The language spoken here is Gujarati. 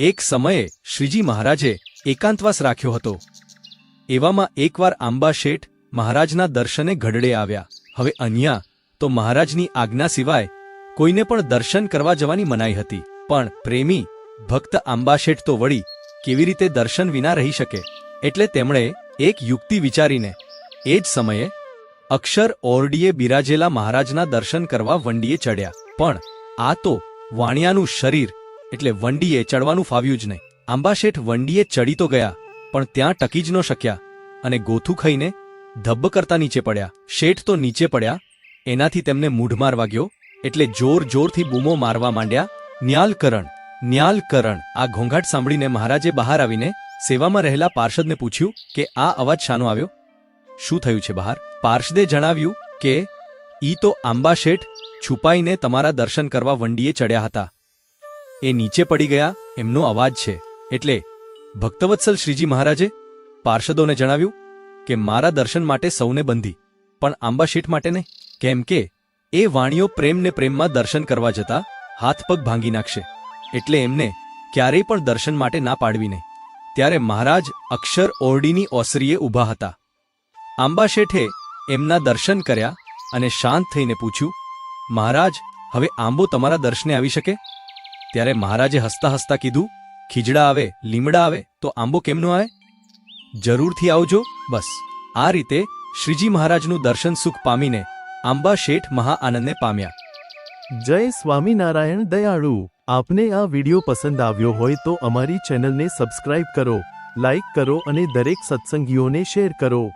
એક સમયે શ્રીજી મહારાજે એકાંતવાસ રાખ્યો હતો. એવામાં એકવાર આંબા શેઠ મહારાજના દર્શને ઘડડે આવ્યા. હવે અહીંયા તો મહારાજની આજ્ઞા સિવાય કોઈને પણ દર્શન કરવા જવાની મનાઈ હતી. પણ પ્રેમી, ભક્ત આંબા શેઠ તો વળી કેવી રીતે દર્શન વિના રહી શકે? એટલે તેમણે એક યુક્તિ વિચારીને એ જ સમયે અક્ષર ઓરડીએ બિરાજેલા મહારાજના દર્શન કરવા વંડીએ ચડ્યા. પણ આ તો વાણિયાનું શરીર એટલે વંડીએ ચડવાનું ફાવ્યું જ નહીં. આંબાશેઠ વંડીએ ચડી તો ગયા, પણ ત્યાં ટકી જ ન શક્યા અને ગોથું ખાઈને ધબ્બ કરતા નીચે પડ્યા. શેઠ તો નીચે પડ્યા, એનાથી તેમને મૂઢમાર વાગ્યો, એટલે જોર જોરથી બૂમો મારવા માંડ્યા, ન્યાલકરણ ન્યાલકરણ. આ ઘોંઘાટ સાંભળીને મહારાજે બહાર આવીને સેવામાં રહેલા પાર્ષદને પૂછ્યું કે, આ અવાજ શાનો આવ્યો? શું થયું છે બહાર? પાર્ષદે જણાવ્યું કે, ઈ તો આંબા શેઠ છુપાઈને તમારા દર્શન કરવા વંડીએ ચડ્યા હતા. એ નીચે પડી ગયા એમનો અવાજ છે. એટલે ભક્તવત્સલ શ્રીજી મહારાજે પાર્ષદોને જણાવ્યું કે મારા દર્શન માટે સૌને બંધી, પણ આંબા શેઠ માટે નહીં. કેમ કે એ વાણીઓ પ્રેમને પ્રેમમાં દર્શન કરવા જતા હાથ પગ ભાંગી નાખશે. એટલે એમને ક્યારેય પણ દર્શન માટે ના પાડવી નહીં. ત્યારે મહારાજ અક્ષર ઓરડીની ઓસરીએ ઊભા હતા. આંબાશેઠે એમના દર્શન કર્યા અને શાંત થઈને પૂછ્યું, મહારાજ, હવે આંબો તમારા દર્શને આવી શકે? ત્યારે મહારાજે હસતા હસતા કીધું, ખીજડા આવે, લીમડા આવે, તો આંબો કેમનો આવે? જરૂરથી આવજો, બસ. આ રીતે શ્રીજી મહારાજનું દર્શન સુખ પામીને આંબા શેઠ મહા આનંદને પામ્યા. જય સ્વામિનારાયણ દયાળુ. આપને આ વિડિયો પસંદ આવ્યો હોય તો અમારી ચેનલને સબસ્ક્રાઇબ કરો, લાઇક કરો અને દરેક સત્સંગીઓને શેર કરો.